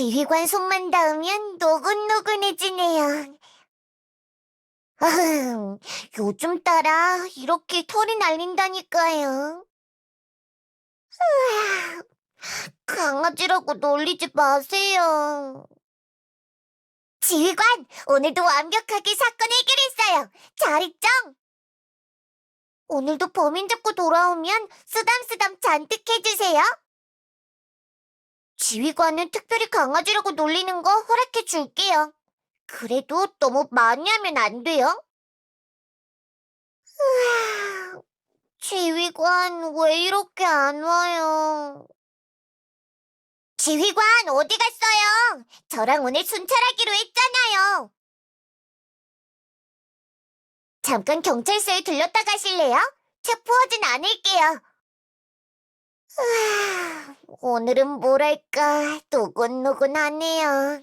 지휘관 손만 닿으면 노곤노곤해지네요. 아흥, 요즘 따라 이렇게 털이 날린다니까요. 으아, 강아지라고 놀리지 마세요. 지휘관, 오늘도 완벽하게 사건 해결했어요. 잘했죠? 오늘도 범인 잡고 돌아오면 쓰담쓰담 잔뜩 해주세요. 지휘관은 특별히 강아지라고 놀리는 거 허락해 줄게요. 그래도 너무 많이 하면 안 돼요? 으아, 지휘관 왜 이렇게 안 와요? 지휘관 어디 갔어요? 저랑 오늘 순찰하기로 했잖아요. 잠깐 경찰서에 들렸다 가실래요? 체포하진 않을게요. 으아, 오늘은 뭐랄까 노곤노곤하네요.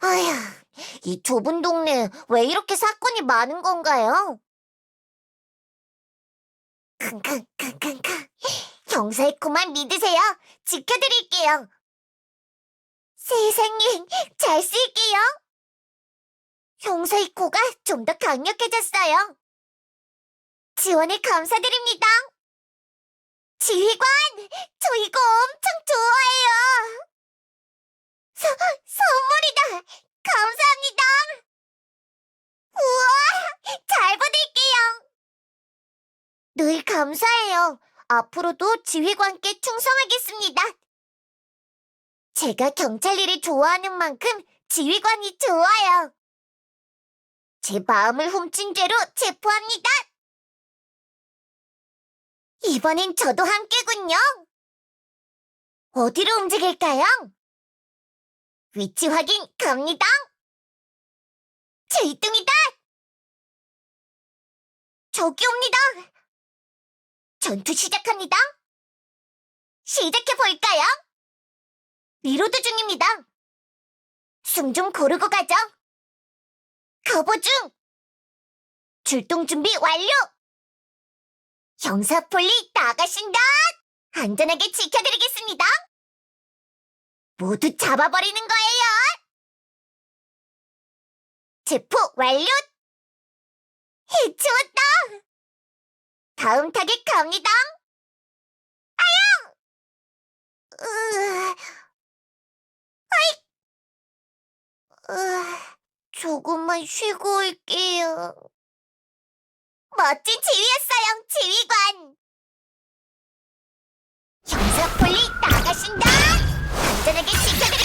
아휴, 이 좁은 동네 왜 이렇게 사건이 많은 건가요? 킁킁킁킁킁 형사의 코만 믿으세요. 지켜드릴게요. 세상에, 잘 쓸게요. 형사의 코가 좀 더 강력해졌어요. 지원에 감사드립니다. 지휘관, 저 이거 엄청 좋아해요. 서, 선물이다. 감사합니다. 우와, 잘 받을게요. 늘 감사해요. 앞으로도 지휘관께 충성하겠습니다. 제가 경찰 일을 좋아하는 만큼 지휘관이 좋아요. 제 마음을 훔친 죄로 체포합니다. 이번엔 저도 함께군요. 어디로 움직일까요? 위치 확인 갑니다. 제이등이다. 저기 옵니다. 전투 시작합니다. 시작해 볼까요? 리로드 중입니다. 숨 좀 고르고 가죠. 거부 중. 출동 준비 완료. 형사폴리 나가신다. 안전하게 지켜드리겠습니다. 모두 잡아버리는 거예요. 체포 완료. 해치웠다. 다음 타겟 갑니다. 아야! 으... 아이! 으... 조금만 쉬고 올게요. 멋진 지휘였어요, 지휘관. 형사폴리 나가신다. 안전하게 지켜드릴게요.